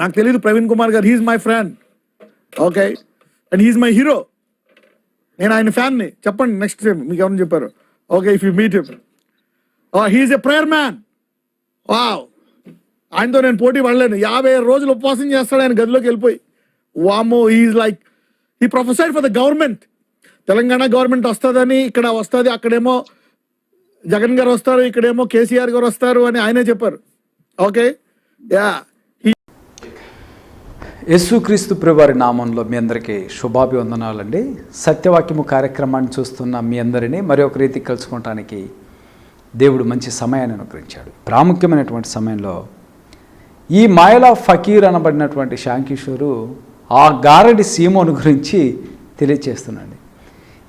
నాకు తెలియదు ప్రవీణ్ కుమార్ గారు he's my friend okay and he's my hero నేను ఆయన ఫ్యాన్ని. చెప్పండి నెక్స్ట్ టైం మీకు ఎవరిని చెప్పారు. Okay if you meet he's a prayer man wow ఆయనతో నేను పోటీ పడలేను. యాభై రోజులు ఉపవాసం చేస్తాడు ఆయన గదిలోకి వెళ్ళిపోయి. వామో ఈజ్ లైక్ ఈ professor for the government Telangana government వస్తుందని ఇక్కడ వస్తుంది అక్కడేమో జగన్ గారు వస్తారు ఇక్కడేమో కేసీఆర్ గారు వస్తారు అని ఆయనే చెప్పారు. ఓకే యా యేసుక్రీస్తు ప్రభువారి నామంలో మీ అందరికీ శుభాభివందనాలండి. సత్యవాక్యము కార్యక్రమాన్ని చూస్తున్న మీ అందరినీ మరి ఒక రీతి కలుసుకోవటానికి దేవుడు మంచి సమయాన్ని అనుగ్రహించాడు. ప్రాముఖ్యమైనటువంటి సమయంలో ఈ మాయల ఫకీర్ అనబడినటువంటి శాంకిషోరు ఆ గారడి సీమోను గురించి తెలియచేస్తున్నాడు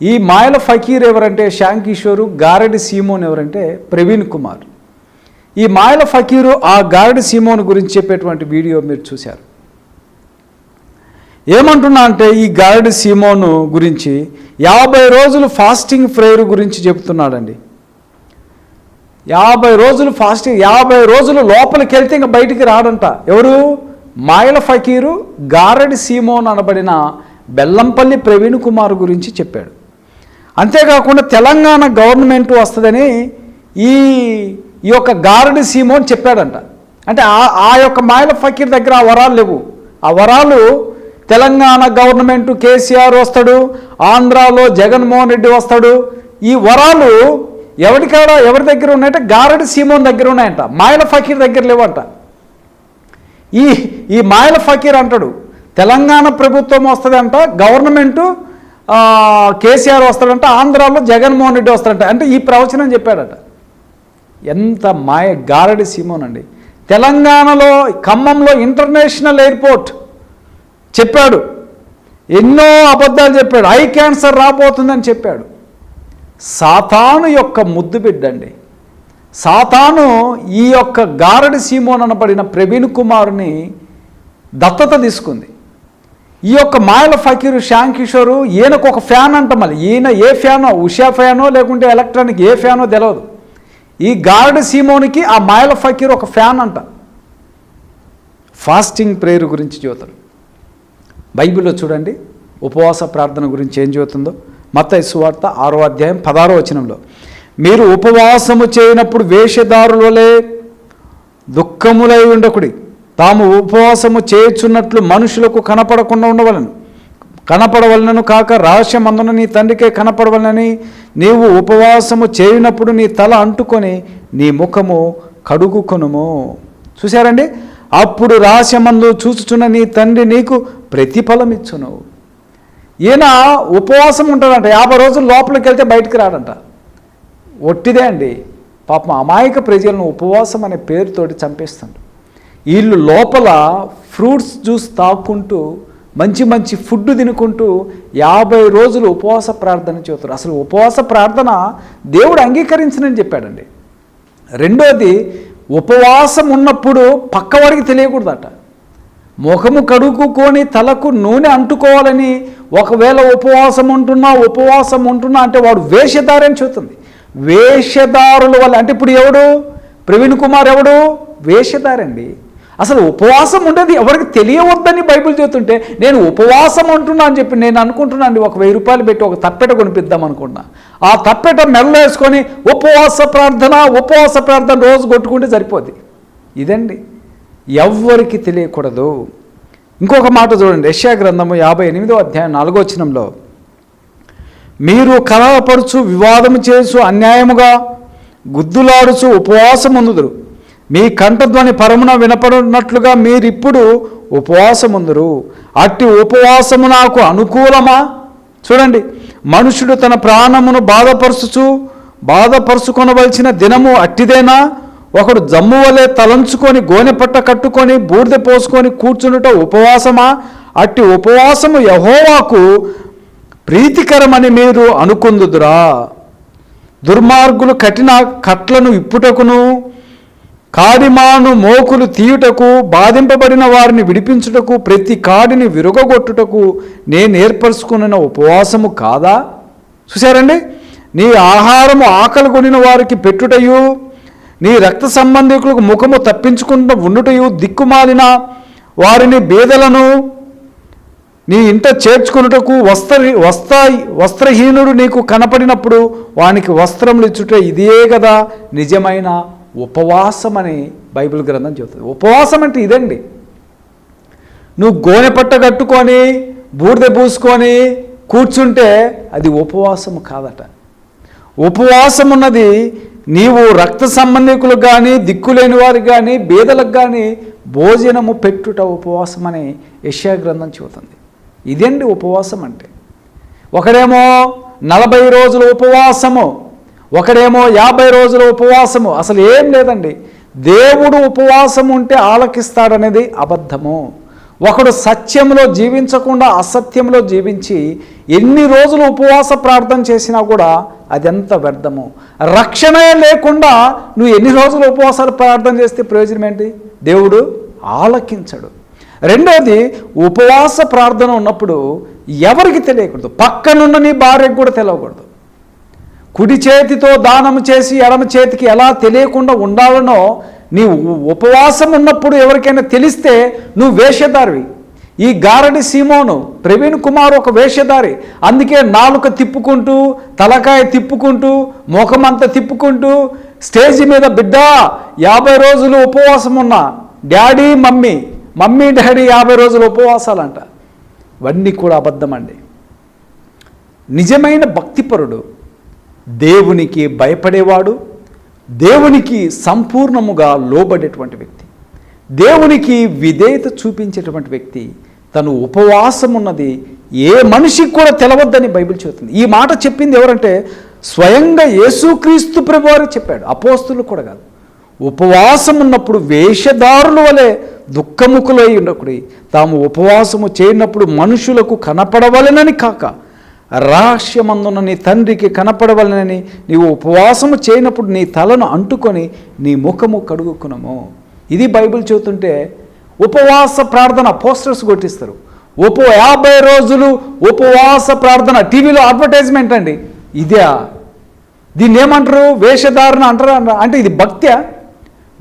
ఈ మాయల ఫకీర్ ఎవరంటే శాంకిషోరు గారడి సీమోన్ ఎవరంటే ప్రవీణ్ కుమార్. ఈ మాయల ఫకీరు ఆ గారడి సీమోన్ గురించి చెప్పేటువంటి వీడియో మీరు చూశారు. ఏమంటున్నా అంటే ఈ గారడి సీమోను గురించి యాభై రోజులు ఫాస్టింగ్ ప్రేయర్ గురించి చెప్తున్నాడండి. యాభై రోజులు ఫాస్టింగ్ యాభై రోజులు లోపలికి వెళ్తే ఇంకా బయటికి రాడంట. ఎవరు? మాయల ఫకీరు గారడి సీమోన్ అనబడిన బెల్లంపల్లి ప్రవీణ్ కుమార్ గురించి చెప్పాడు. అంతేకాకుండా తెలంగాణ గవర్నమెంట్ వస్తుందని ఈ ఈ యొక్క గారడి సీమోన్ చెప్పాడంట. అంటే ఆ ఆ యొక్క మాయల ఫకీర్ దగ్గర ఆ వరాలు లేవు. ఆ వరాలు తెలంగాణ గవర్నమెంట్ కేసీఆర్ వస్తాడు ఆంధ్రాలో జగన్మోహన్ రెడ్డి వస్తాడు. ఈ వరాలు ఎవరికాడ ఎవరి దగ్గర ఉన్నాయంటే గారడి సీమోన్ దగ్గర ఉన్నాయంట మాయల ఫకీర్ దగ్గర లేవంట. ఈ ఈ మాయల ఫకీర్ అంటాడు తెలంగాణ ప్రభుత్వం వస్తుందంట గవర్నమెంటు కేసీఆర్ వస్తాడంట ఆంధ్రాలో జగన్మోహన్ రెడ్డి వస్తాడంట. అంటే ఈ ప్రవచనం చెప్పాడట. ఎంత మాయ గారడి సీమోన్ అండి. తెలంగాణలో ఖమ్మంలో ఇంటర్నేషనల్ ఎయిర్పోర్ట్ చెప్పాడు. ఎన్నో అబద్ధాలు చెప్పాడు. ఐ క్యాన్సర్ రాబోతుందని చెప్పాడు. సాతాను యొక్క ముద్దు బిడ్డండి. సాతాను ఈ యొక్క గారడి సీమోన్ అనబడిన ప్రవీణ్ కుమార్ని దత్తత తీసుకుంది. ఈ యొక్క మాయల ఫకీరు శ్యామ్ కిషోరు ఈయనకు ఒక ఫ్యాన్ అంట మళ్ళీ. ఈయన ఏ ఫ్యానో ఉషా ఫ్యానో లేకుంటే ఎలక్ట్రానిక్ ఏ ఫ్యానో తెలియదు ఈ గారడి సీమోనికి ఆ మాయల ఫకీర్ ఒక ఫ్యాన్ అంట. ఫాస్టింగ్ ప్రేయర్ గురించి చూతాడు బైబిల్లో చూడండి ఉపవాస ప్రార్థన గురించి ఏం చెబుతుందో. మత సువార్త ఆరో అధ్యాయం పదారో వచనంలో మీరు ఉపవాసము చేయనప్పుడు వేషధారులలే దుఃఖములై ఉండకుడి. తాము ఉపవాసము చేయుచున్నట్లు మనుషులకు కనపడకుండా ఉండవలను. కనపడవలనను కాక రహస్యమందున నీ తండ్రికే కనపడవలనని నీవు ఉపవాసము చేయనప్పుడు నీ తల అంటుకొని నీ ముఖము కడుగుకొనుము. చూశారండి? అప్పుడు రహస్యమందు చూచుచున్న నీ తండ్రి నీకు ప్రతిఫలం ఇచ్చును ఈయన ఉపవాసం ఉంటాడంట యాభై రోజులు లోపలికి వెళ్తే బయటికి రాడంట. ఒట్టిదే అండి. పాపం అమాయక ప్రజలను ఉపవాసం అనే పేరుతోటి చంపేస్తుండ్రు వీళ్ళు లోపల ఫ్రూట్స్ జ్యూస్ తాక్కుంటూ మంచి మంచి ఫుడ్ తినుకుంటూ యాభై రోజులు ఉపవాస ప్రార్థన చేస్తారు. అసలు ఉపవాస ప్రార్థన దేవుడు అంగీకరించనని చెప్పాడండి. రెండోది ఉపవాసం ఉన్నప్పుడు పక్కవాడికి తెలియకూడదట. ముఖము కడుక్కుని తలకు నూనె అంటుకోవాలని ఒకవేళ ఉపవాసం ఉంటున్నా ఉపవాసం ఉంటున్నా అంటే వాడు వేషధారని చెబుతుంది. వేషధారుల వల్ల అంటే ఇప్పుడు ఎవడు? ప్రవీణ్ కుమార్ ఎవడు? వేషధారండి. అసలు ఉపవాసం ఉండేది ఎవరికి తెలియవద్దని బైబిల్ చెబుతుంటే నేను ఉపవాసం అంటున్నా అని చెప్పి నేను అనుకుంటున్నాను ఒక వెయ్యి రూపాయలు పెట్టి ఒక తప్పెట కొనిపిద్దాం అనుకున్నా. ఆ తప్పెట మెడలో వేసుకొని ఉపవాస ప్రార్థన ఉపవాస ప్రార్థన రోజు కొట్టుకుంటే సరిపోద్ది. ఇదండి. ఎవ్వరికి తెలియకూడదు. ఇంకొక మాట చూడండి. యశ్యా గ్రంథము యాభై ఎనిమిదో అధ్యాయం నాలుగో వచనంలో మీరు కలవపరుచు వివాదము చేసు అన్యాయముగా గుద్దులాడుచు ఉపవాసముందుదురు. మీ కంఠధ్వని పరమున వినపడినట్లుగా మీరిప్పుడు ఉపవాసముందురు. అట్టి ఉపవాసము నాకు అనుకూలమా? చూడండి. మనుషుడు తన ప్రాణమును బాధపరుచుచు బాధపరుచుకొనవలసిన దినము అట్టిదేనా? ఒకడు జమ్ము వలె తలంచుకొని గోనెపట్ట కట్టుకొని బూడిద పోసుకొని కూర్చుండుట ఉపవాసమా? అట్టి ఉపవాసము యహోవాకు ప్రీతికరమని మీరు అనుకుందుదురా. దుర్మార్గులు కఠిన కట్లను ఇప్పుటకును కాడిమాను మోకులు తీయుటకు బాధింపబడిన వారిని విడిపించుటకు ప్రతి కాడిని విరుగగొట్టుటకు నేను ఏర్పరచుకున్న ఉపవాసము కాదా? చూశారండి? నీ ఆహారము ఆకలి కొనిన వారికి పెట్టుటయు నీ రక్త సంబంధికులకు ముఖము తప్పించుకుంటూ ఉండుటయు దిక్కుమాలిన వారిని బీదలను నీ ఇంట చేర్చుకున్నటకు వస్త్ర వస్తాయి వస్త్రహీనుడు నీకు కనపడినప్పుడు వానికి వస్త్రములు ఇచ్చుట ఇదే కదా నిజమైన ఉపవాసం అని బైబిల్ గ్రంథం చెబుతుంది. ఉపవాసం అంటే ఇదండి. నువ్వు గోనె పట్ట కట్టుకొని బూడిద పూసుకొని కూర్చుంటే అది ఉపవాసము కాదట. ఉపవాసం ఉన్నది నీవు రక్త సంబంధికులకు కానీ దిక్కులేని వారికి కానీ బీదలకు కానీ భోజనము పెట్టుట ఉపవాసం అని యెషయా గ్రంథం చెబుతుంది. ఇదండి ఉపవాసం అంటే? ఒకడేమో నలభై రోజుల ఉపవాసము ఒకడేమో యాభై రోజుల ఉపవాసము. అసలు ఏం లేదండి. దేవుడు ఉపవాసం ఉంటే ఆలకిస్తాడనేది అబద్ధము. ఒకడు సత్యంలో జీవించకుండా అసత్యంలో జీవించి ఎన్ని రోజులు ఉపవాస ప్రార్థన చేసినా కూడా అదెంత వ్యర్థము. రక్షణ లేకుండా నువ్వు ఎన్ని రోజులు ఉపవాసాలు ప్రార్థన చేస్తే ప్రయోజనం ఏంటి? దేవుడు ఆలకించడు. రెండవది ఉపవాస ప్రార్థన ఉన్నప్పుడు ఎవరికి తెలియకూడదు. పక్కనున్న నీ భార్యకు కూడా తెలియకూడదు కుడి చేతితో దానం చేసి ఎడమ చేతికి ఎలా తెలియకుండా ఉండాలనో నీ ఉపవాసం ఉన్నప్పుడు ఎవరికైనా తెలిస్తే నువ్వు వేషధారివి. ఈ గారడి సీమోను ప్రవీణ్ కుమార్ ఒక వేషధారి. అందుకే నాలుక తిప్పుకుంటూ తలకాయ తిప్పుకుంటూ ముఖమంతా తిప్పుకుంటూ స్టేజ్ మీద బిడ్డ యాభై రోజులు ఉపవాసం ఉన్నా డాడీ మమ్మీ. మమ్మీ డాడీ యాభై రోజులు ఉపవాసాలంట. ఇవన్నీ కూడా అబద్ధమండి. నిజమైన భక్తిపరుడు దేవునికి భయపడేవాడు దేవునికి సంపూర్ణముగా లోబడేటువంటి వ్యక్తి. దేవునికి విధేయత చూపించేటువంటి వ్యక్తి తను ఉపవాసం ఉన్నది ఏ మనిషికి కూడా తెలవద్దని బైబిల్ చెబుతుంది. ఈ మాట చెప్పింది ఎవరంటే స్వయంగా యేసుక్రీస్తు ప్రభువారు చెప్పాడు. అపోస్తులు కూడా కాదు. ఉపవాసం ఉన్నప్పుడు వేషధారుల వలె దుఃఖముఖులై ఉండకుడి. తాము ఉపవాసము చేయనప్పుడు మనుషులకు కనపడవలనని కాక రహస్యమందున నీ తండ్రికి కనపడవలనని నీవు ఉపవాసము చేయనప్పుడు నీ తలను అంటుకొని నీ ముఖము కడుగుకునము. ఇది బైబిల్ చెబుతుంటే ఉపవాస ప్రార్థన పోస్టర్స్ కొట్టిస్తారు. ఉప యాభై రోజులు ఉపవాస ప్రార్థన టీవీలో అడ్వర్టైజ్మెంట్ అండి. ఇదే. దీన్ని ఏమంటారు? వేషధారణ అంటారు? అంటారా? అంటే ఇది భక్త్య?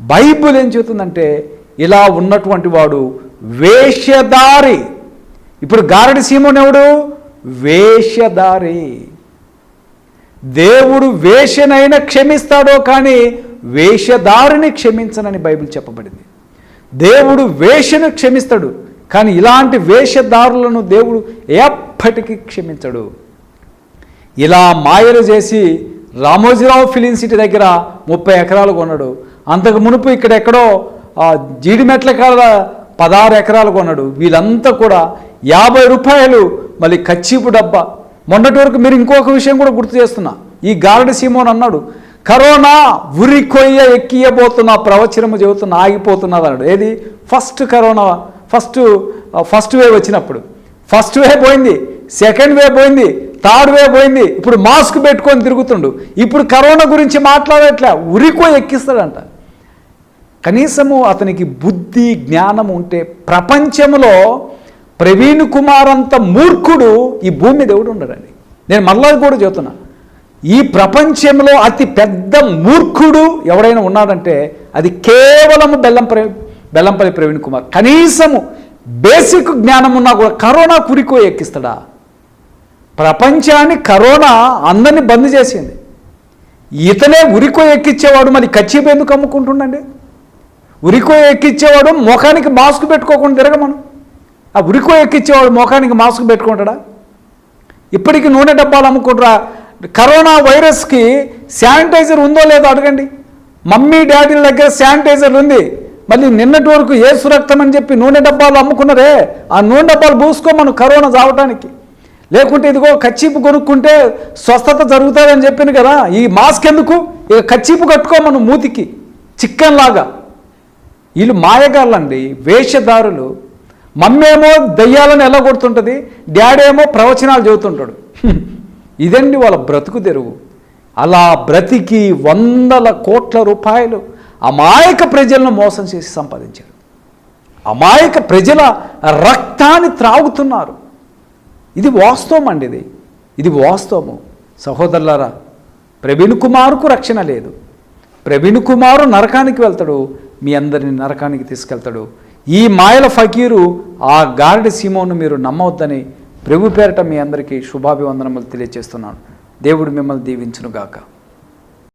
బైబిల్ ఏం చెబుతుందంటే ఇలా ఉన్నటువంటి వాడు వేషధారి. ఇప్పుడు గారడి సీమోన్ ఎవడు? వేషధారి. దేవుడు వేషనైనా క్షమిస్తాడో కానీ వేషధారిని క్షమించనని బైబిల్ చెప్పబడింది. దేవుడు వేషను క్షమిస్తాడు కానీ ఇలాంటి వేషధారులను దేవుడు ఎప్పటికీ క్షమించడు. ఇలా మాయలు చేసి రామోజీరావు ఫిలిం సిటీ దగ్గర ముప్పై ఎకరాలు కొన్నాడు. అంతకు మునుపు ఇక్కడ ఎక్కడో ఆ, జీడిమెట్ల కాడ పదహారు ఎకరాలు కొన్నాడు. వీళ్ళంతా కూడా యాభై రూపాయలు మళ్ళీ కచ్చిపు డబ్బా. మొన్నటి వరకు మీరు ఇంకొక విషయం కూడా గుర్తు చేస్తున్నా. ఈ గారడి సీమోన్ అన్నాడు కరోనా ఉరి కొయ్య ఎక్కియబోతున్న ప్రవచనము చెబుతున్న ఆగిపోతున్నది అన్నాడు. ఏది? First corona first first wave వచ్చినప్పుడు. ఫస్ట్ వేవ్ పోయింది సెకండ్ వేవ్ పోయింది థర్డ్ వేవ్ పోయింది. ఇప్పుడు మాస్క్ పెట్టుకొని తిరుగుతుండు. ఇప్పుడు కరోనా గురించి మాట్లాడట్లే ఉరికో ఎక్కిస్తాడంట. కనీసము అతనికి బుద్ధి జ్ఞానం ఉంటే ప్రపంచంలో ప్రవీణ్ కుమార్ అంత మూర్ఖుడు ఈ భూమి మీద ఎవడు ఉండడండి. నేను మళ్ళా కూడా చెబుతున్నా. ఈ ప్రపంచంలో అతి పెద్ద మూర్ఖుడు ఎవడైనా ఉన్నాడంటే అది కేవలం బెల్లంపల్లి బెల్లంపల్లి ప్రవీణ్ కుమార్. కనీసము బేసిక్ జ్ఞానం ఉన్నా కూడా కరోనా కురికో ఎక్కిస్తాడా? ప్రపంచాన్ని కరోనా అందరిని బంద్ చేసింది. ఇతనే ఉరికో ఎక్కించేవాడు మరి కచ్చిపు ఎందుకు అమ్ముకుంటుండండి? ఉరికో ఎక్కించేవాడు ముఖానికి మాస్క్ పెట్టుకోకుండా తిరగమను. ఆ ఉరికో ఎక్కించేవాడు ముఖానికి మాస్క్ పెట్టుకుంటాడా? ఇప్పటికి నూనె డబ్బాలు అమ్ముకుంటారా? కరోనా వైరస్కి శానిటైజర్ ఉందో లేదో అడగండి. మమ్మీ డాడీల దగ్గర శానిటైజర్ ఉంది. మళ్ళీ నిన్నటి వరకు ఏ సురక్తం అని చెప్పి నూనె డబ్బాలు అమ్ముకున్నారే? ఆ నూనె డబ్బాలు పూసుకో మనం కరోనా చావటానికి. లేకుంటే ఇదిగో కచ్చీపు కొనుక్కుంటే స్వస్థత జరుగుతుందని చెప్పింది కదా ఈ మాస్క్ ఎందుకు? ఇక కచ్చీపు కట్టుకో మనం మూతికి చికెన్ లాగా వీళ్ళు మాయగాళ్ళండి వేషధారులు. మమ్మేమో దయ్యాలను ఎలా కొడుతుంటుంది డాడీ ఏమో ప్రవచనాలు చెబుతుంటాడు. ఇదండి వాళ్ళ బ్రతుకు తెరువు. అలా బ్రతికి వందల కోట్ల రూపాయలు అమాయక ప్రజలను మోసం చేసి సంపాదించారు. అమాయక ప్రజల రక్తాన్ని త్రాగుతున్నారు. ఇది వాస్తవం అండి ఇది. ఇది వాస్తవము. సహోదరులారా ప్రవీణ్ కుమార్కు రక్షణ లేదు. ప్రవీణ్ కుమారు నరకానికి వెళ్తాడు. మీ అందరిని నరకానికి తీసుకెళ్తాడు. ఈ మాయల ఫకీరు ఆ గారడి సీమోను మీరు నమ్మవద్దని ప్రభు పేరట మీ అందరికీ శుభాభివందనములు తెలియజేస్తున్నాను దేవుడు మిమ్మల్ని దీవించునుగాక.